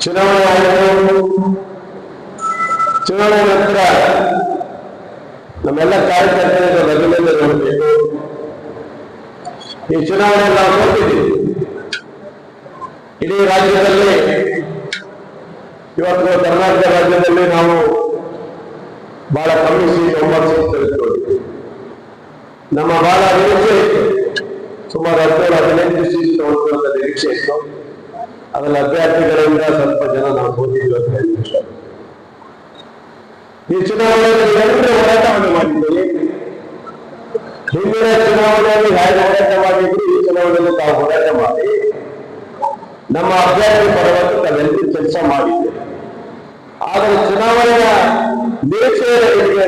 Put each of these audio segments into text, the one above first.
ಚುನಾವಣೆ ಆಯಿತು ಚುನಾವಣೆ ನಂತರ ನಮ್ಮೆಲ್ಲ ಕಾರ್ಯಕರ್ತರಿಗೆ ಅಭಿನಂದನೆ ನೋಡಬೇಕು ಈ ಚುನಾವಣೆ ನಾವು ನೋಡ್ತಿದ್ದೀವಿ ಇಡೀ ರಾಜ್ಯದಲ್ಲಿ ಇವತ್ತು ಕರ್ನಾಟಕ ರಾಜ್ಯದಲ್ಲಿ ನಾವು ಬಹಳ ಕಮ್ಮಿ ಸೀಟ್ ಒಂಬತ್ತು ಸೀಟ್ ನಮ್ಮ ಬಹಳ ನಿರೀಕ್ಷೆ ಇತ್ತು ಸುಮಾರು ಹದಿನೇಳು, ಹದಿನೈದು ಸೀಟ್ ತಗೊಳ್ಳುವಂತ ನಿರೀಕ್ಷೆ ಇತ್ತು. ಅದರಲ್ಲಿ ಅಭ್ಯರ್ಥಿಗಳಿಂದ ಸ್ವಲ್ಪ ಜನ ನಾವು ಸೋತಿದ್ವಿ ಅಂತ ಈ ಚುನಾವಣೆಯಲ್ಲಿ ಎಲ್ಲರೂ ಹೋರಾಟವನ್ನು ಮಾಡಿದ್ದೀವಿ ಹಿಂದಿನ ಚುನಾವಣೆಯಲ್ಲಿ ಹೇಗೆ ಹೋರಾಟ ಮಾಡಿದ್ರು ಈ ಚುನಾವಣೆಯಲ್ಲಿ ತಾವು ಹೋರಾಟ ಮಾಡಿ. ನಮ್ಮ ಅಭ್ಯರ್ಥಿ ಪರವಾಗಿ ತಾವೆಲ್ಲರೂ ಕೆಲಸ ಮಾಡಿದ್ದೆ ಆದರೆ ಚುನಾವಣೆಯ ನಿರೀಕ್ಷೆಯ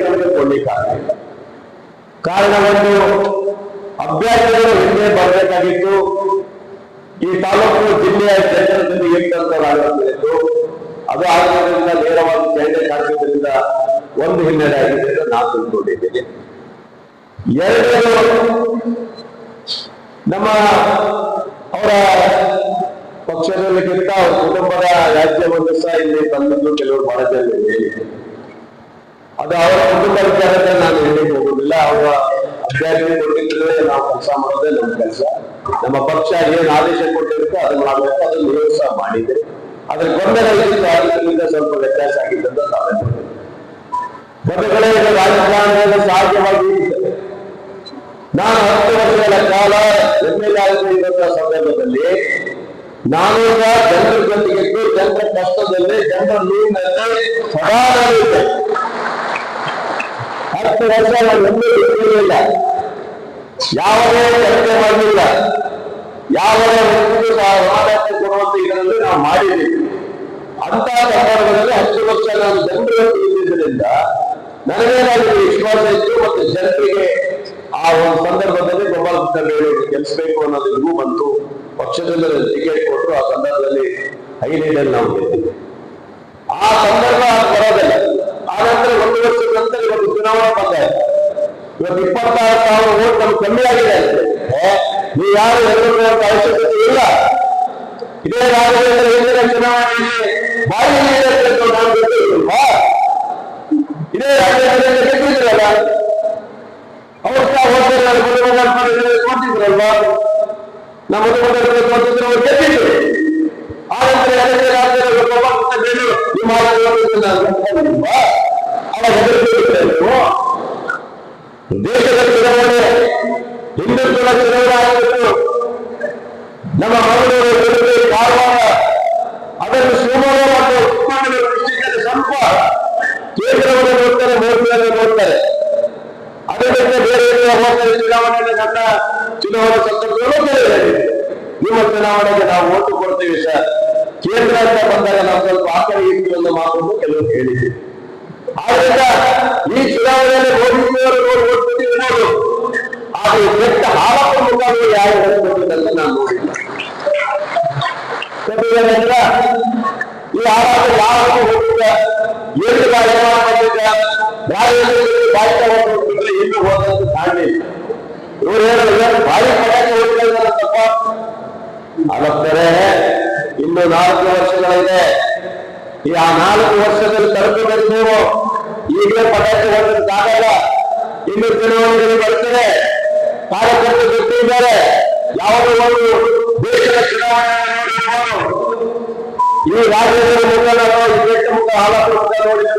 ನಮಗೆ ಕೊಡ್ಲಿಕ್ಕಾಗಲಿಲ್ಲ ಕಾರಣ ಒಂದು ಅಭ್ಯರ್ಥಿಗಳು ಹಿಂದೆ ಬರಬೇಕಾಗಿತ್ತು. ಈ ತಾಲೂಕು ಜಿಲ್ಲೆಯ ಕೇಂದ್ರದಲ್ಲಿ ಏಕಂತರಾಗಬೇಕು ಅದು ಆಗೋದ್ರಿಂದ ನೇರವಾಗಿ ಕೇಂದ್ರ ಕಾರ್ಯಕ್ರಮದಿಂದ ಒಂದು ಹಿನ್ನೆಲೆ ಆಗಿದೆ ಅಂತ ನಾನು ತಿಳ್ಕೊಂಡಿದ್ದೀನಿ. ಎರಡನೇದು, ನಮ್ಮ ಅವರ ಪಕ್ಷದಲ್ಲಿಗಿಂತ ಅವ್ರ ಕುಟುಂಬದ ರಾಜ್ಯವನ್ನು ಸಹ ಇಲ್ಲಿ ತಂದದ್ದು ಕೆಲವರು ಜನ ಅದು ಅವರ ಕುಟುಂಬ ವಿಚಾರಕ್ಕೆ ನಾನು ಹೇಳಿಕ್ಕೆ ಹೋಗುದಿಲ್ಲ ಅವರ ಅಭ್ಯರ್ಥಿ ಕೊಟ್ಟಿದ್ರೆ ನಾವು ಕೆಲಸ ಮಾಡೋದೇ ನಮ್ಮ ಕೆಲಸ ನಮ್ಮ ಪಕ್ಷ ಏನ್ ಆದೇಶ ಕೊಟ್ಟಿರುತ್ತೋ ಅದನ್ನ ಮಾಡಬೇಕು ಅದನ್ನ ನೀವು ಸಹ ಮಾಡಿದೆ ಅದ್ರ ಗೊಂದಲಗಳಿಂದ ಸ್ವಲ್ಪ ವ್ಯತ್ಯಾಸ ಆಗಿದ್ದಂತ ನಾವೇ ಇದು ರಾಜಕಾರಣದಲ್ಲಿ ಇರ್ತದೆ. ನಾನು ಹತ್ತು ವರ್ಷಗಳ ಕಾಲ ಎಂ ಎಲ್ ಇರುವಂತಹ ಸಂದರ್ಭದಲ್ಲಿ ನಾನು ಜನರ ಜೊತೆಗೆ ಜನರ ಕಷ್ಟದಲ್ಲಿ ಜನರ ನೀರಿನಲ್ಲಿ ಸದಾ ನಡೆಯುತ್ತೆ. ಹತ್ತು ವರ್ಷ ನಾನು ಇರಲಿಲ್ಲ ಯಾವುದೇ ಚರ್ಚೆ ಮಾಡಲಿಲ್ಲ. ಯಾವುದೇ ವ್ಯಕ್ತಿಗೂ ಸಹ ಹೋರಾಟ ಕೊಡುವಂತ ಇದರಲ್ಲಿ ನಾವು ಮಾಡಿದ್ದೀವಿ. ಅಂತ ಸಂದರ್ಭದಲ್ಲಿ ಹತ್ತು ವರ್ಷ ನಾನು ಜನರು ಇದ್ದಿದ್ದರಿಂದ ನನಗೇನಾದರೂ ವಿಶ್ವಾಸ ಇತ್ತು ಮತ್ತು ಜನರಿಗೆ ಆ ಒಂದು ಸಂದರ್ಭದಲ್ಲಿ ಗೋಪಾಲ ಕೃಷ್ಣ ಗೆಲ್ಲಿಸಬೇಕು ಅನ್ನೋದು ಇವು ಬಂತು. ಪಕ್ಷದಿಂದ ಟಿಕೆಟ್ ಕೊಟ್ಟರು. ಆ ಸಂದರ್ಭದಲ್ಲಿ ಹೈ ನಾವು ಗೆದ್ದಿದ್ವಿ. ಆ ಸಂದರ್ಭ ಬರೋದಿಲ್ಲ ನಂತರ ಒಂದು ವರ್ಷದ ನಂತರ ಇವತ್ತು ಚುನಾವಣೆ ಬಂದಾಯ್ತು ಇವತ್ತು ಇಪ್ಪತ್ತಾರು ಸಾವಿರ ಓಟ್ ನಮ್ಗೆ ಕಮ್ಮಿ ಆಗಿದೆ. ಅಂತೆ ನೀವು ಯಾರು ಹೇಳುವಂತ ಅವಶ್ಯಕತೆ ಇಲ್ಲ. ಇದೇ ರಾಜ್ಯದಲ್ಲಿ ಹಿಂದಿನ ಚುನಾವಣೆಯಲ್ಲಿ ಬಾಯಿ ನೀಡಬೇಕು ನಾವು ಇದೇ ರಾಜ್ಯದಲ್ಲಿ ಗೆದ್ದಿದ್ರಲ್ಲ ಅವರು ಹೋಗ್ತಾರೆ ಕೊಟ್ಟಿದ್ರಲ್ವಾ ನಮ್ಮ ಮದುವೆ ಕೊಟ್ಟಿದ್ರು ಅವ್ರು ಗೆದ್ದಿದ್ರು. ಆ ನಂತರ ಎರಡನೇ ನಿಮ್ಮ ಒಬ್ಬ ದೇಶದ ಚುನಾವಣೆ ಹಿಂದುತ್ವದ ಚುನಾವಣೆ ಆಗಿತ್ತು ನಮ್ಮ ಮಂಗಳೂರು ಕಾರವಾರ ಅದನ್ನು ಶಿವಮೊಗ್ಗ ಮತ್ತು ಚಿಕ್ಕಮಗಳೂರು ಡಿಸ್ಟಿಕ್ ಸ್ವಲ್ಪ ಕೇಂದ್ರವನ್ನು ನೋಡ್ತಾರೆ ಮೋದಿಯನ್ನು ನೋಡ್ತಾರೆ ಅದೇ ರೀತಿ ಬೇರೆ ಹೋಗ್ತಾರೆ ಚುನಾವಣೆಯಲ್ಲಿ ನನ್ನ ಚುನಾವಣಾ ಸಂದರ್ಭದಲ್ಲೂ ಬೇರೆ. ನಿಮ್ಮ ಚುನಾವಣೆಗೆ ನಾವು ಓಟು ಕೊಡ್ತೀವಿ ಸರ್ ಕೇಂದ್ರ ಅಂತ ಬಂದಾಗ ನಾವು ಸ್ವಲ್ಪ ಆಕಡೆ ಕಡೆ ಇತ್ತು ಅನ್ನೋ ಮಾತನ್ನು ಕೆಲವರು ಹೇಳಿದ್ದೀವಿ ಆದ್ರಿಂದ ಈ ಚುನಾವಣೆಯಲ್ಲಿ ಮೋದಿಜಿಯವರು ನೋಡಿ ನೋಡು ಆದರೆ ಕೆಟ್ಟ ಹಾಲಪ್ಪ ಮುಖಾಂತರ ಯಾರು ಹೇಳ್ಕೊಟ್ಟಿದ್ದಂತ ನಾನು ನೋಡಿಲ್ಲ? ಈ ಆರಾಮ ಯಾವಾಗ ಹೋಗಿದ್ದ ಎಲ್ಲಿ ಬಾಯಿ ಮಾಡಿದ್ದ ತಗೊಂಡ್ಬಿಟ್ರೆ ಇನ್ನು ಹೋದಂತ ಕಾಣಲಿಲ್ಲ ಇವ್ರು ಹೇಳಿದ್ರೆ ಬಾಯಿ ಪಟಾಕಿ ಹೋಗಿಲ್ಲ ತಪ್ಪ ಅಲತ್ತರೆ ಇನ್ನು ನಾಲ್ಕು ವರ್ಷಗಳಿದೆ. ಈ ಆ ನಾಲ್ಕು ವರ್ಷದಲ್ಲಿ ತರಬೇತಿ ನೀವು. ಈಗಲೇ ಪಟಾಕಿ ಹೊಡೆದಕ್ಕಾಗಲ್ಲ ಇನ್ನು ಚುನಾವಣೆಗಳು ಬರ್ತದೆ ಕಾರ್ಯಕರ್ತರು ಗೊತ್ತಿದ್ದಾರೆ ಯಾವುದೋ ಒಂದು ದೇಶದ ಚುನಾವಣೆ ಈ ರಾಜ್ಯದ ಮುಖ ನಾವು ಈ ದೇಶ ಮುಖ ಹಾಲಪ್ಪ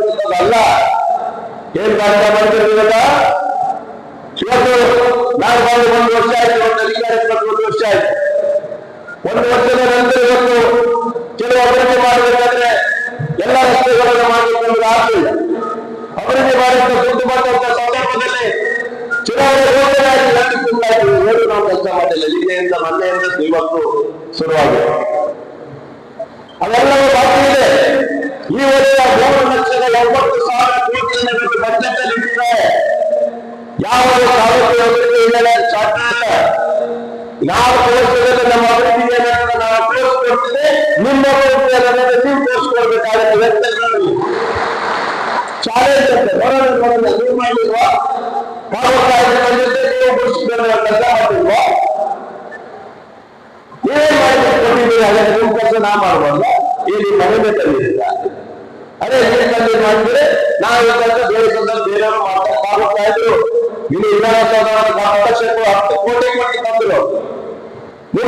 ಮುಖ ಏನ್ ಕಾರ್ಯ ಮಾಡಿದ ಇವತ್ತು ನಾನು ಬಂದು ಒಂದು ವರ್ಷ ಆಯ್ತು, ಒಂದು ಅಧಿಕಾರಕ್ಕೆ ಒಂದು ವರ್ಷ ಆಯ್ತು. ಒಂದು ವರ್ಷದ ನಂತರ ಇವತ್ತು ಕೆಲವು ಅಭಿವೃದ್ಧಿ ಮಾಡಬೇಕಾದ್ರೆ ಎಲ್ಲ ರಸ್ತೆಗಳನ್ನು ಮಾಡಬೇಕೆಂಬುದು ಆಗಲಿಲ್ಲ ನಾವು ಕೆಲಸ ಮಾಡಿಲ್ಲ ನಿನ್ನೆಯಿಂದ ಮೊನ್ನೆಯಿಂದ ಇವತ್ತು ಶುರುವಾಗಿದೆ. ಅವೆಲ್ಲವೂ ಬಾಕಿ ಇದೆ. ಈ ವರ್ಷ ಮೂರು ಲಕ್ಷದ ಒಂಬತ್ತು ಸಾವಿರ ಕೋಟಿ ಬಜೆಟ್ ಅಲ್ಲಿ ಇಟ್ಟಿದ್ದಾರೆ ಯಾವ ತಾಲೂಕು ಸಾಧ್ಯ ಇಲ್ಲ. ಯಾವ ಕೆಲಸದಲ್ಲಿ ನಮ್ಮ ಅಭಿವೃದ್ಧಿ ಏನಂತ ನಾವು ತೋರಿಸ್ಕೊಡ್ತೇವೆ ನಿಮ್ಮ ಅಭಿವೃದ್ಧಿ ಅನ್ನೋದನ್ನ ನೀವು ತೋರಿಸ್ಕೊಡ್ಬೇಕಾಗುತ್ತೆ ವ್ಯಕ್ತಿಗಳು ಚಾಲೆಂಜ್ ಅಂತ ಬರೋಣ ಬರೋಣ ನೀವು ಮಾಡಿಲ್ವಾ ಕಾಮಗಾರಿ ಬಂದಿದ್ದೆ ನೀವು ಬಿಡಿಸ್ಬೇಕು ಕೆಲಸ ಮಾಡಿಲ್ವಾ ತಂದಿದ್ದೀರಿ ಹಾಗೆ ನಿಮ್ಮ ಕೆಲಸ ನಾ ಮಾಡ್ಬಾರ್ದು. ಇಲ್ಲಿ ಮನೆ ತಂದಿದ್ದೀರ ಅದೇ ನೀನ್ ತಂದೆ ಮಾಡಿದ್ರೆ ನಾವು ಕೆಲಸ ಬೇರೆ ಸಂದರ್ಭ ಬೇರೆಯವರು ಮಾಡ್ತಾ ಇದ್ರು. ಇಲ್ಲಿ ವಿಧಾನಸೌಧ ಹತ್ತು ಕೋಟಿ ಕೊಟ್ಟು ತಂದ್ರು. ನೀವು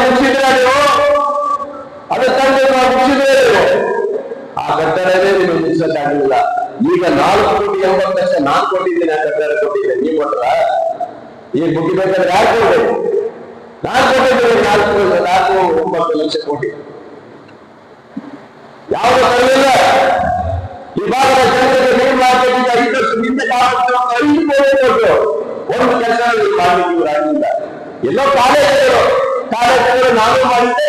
ಮುಗಿಸಿದ್ರೆ ನೀವು? ಅದು ತಂದೆ ಮುಗಿಸಿದ್ರೆ ಆ ಕಟ್ಟಡವೇ ನಿಮಗೆ ಮುಗಿಸಕ್ಕಾಗಲಿಲ್ಲ ಈಗ ನಾಲ್ಕು ಕೋಟಿ, ಎಂಬತ್ತು ಲಕ್ಷ ನಾನು ಕೊಟ್ಟಿದ್ದೀನಿ ಆ ಕಟ್ಟಡ ಕೊಟ್ಟಿದ್ದೀನಿ ನೀವು ಕೊಟ್ರ ಈಗ ಮುಗಿಬೇಕಾದ್ರೆ ಯಾರು ಕೊಡ್ಬೇಕು? ನಾನು ಕೊಟ್ಟಿದ್ದೀನಿ ನಾಲ್ಕು ನಾಲ್ಕು ಲಕ್ಷ ಕೋಟಿ ಯಾವುದು ತರಲಿಲ್ಲ. ಈ ಭಾಗದ ಜನತೆಗೆ ಮಾಡಬೇಕಿದ್ದ ಐದು ಕೋಟಿ ಕೊಟ್ಟು ಒಂದು ಕೆಲಸ ಎಲ್ಲೋ ನಾನು ಮಾಡಿದ್ದೆ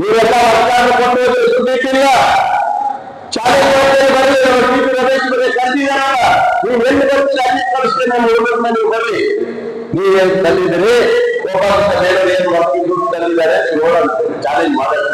ನೀವೆಲ್ಲ ಕೊಟ್ಟು ಬರಲಿ ನೀವು ಎಲ್ಲಿ ಬರ್ತೀರಿ? ಅಲ್ಲಿ ನೀವೇನ್ ಬೇರೆ ಏನು ವರ್ಕಿಂಗ್ ಗ್ರೂಪ್ ತಂದಿದ್ದಾರೆ ನೋಡೋಣ ಚಾಲೆಂಜ್ ಮಾಡೋಣ.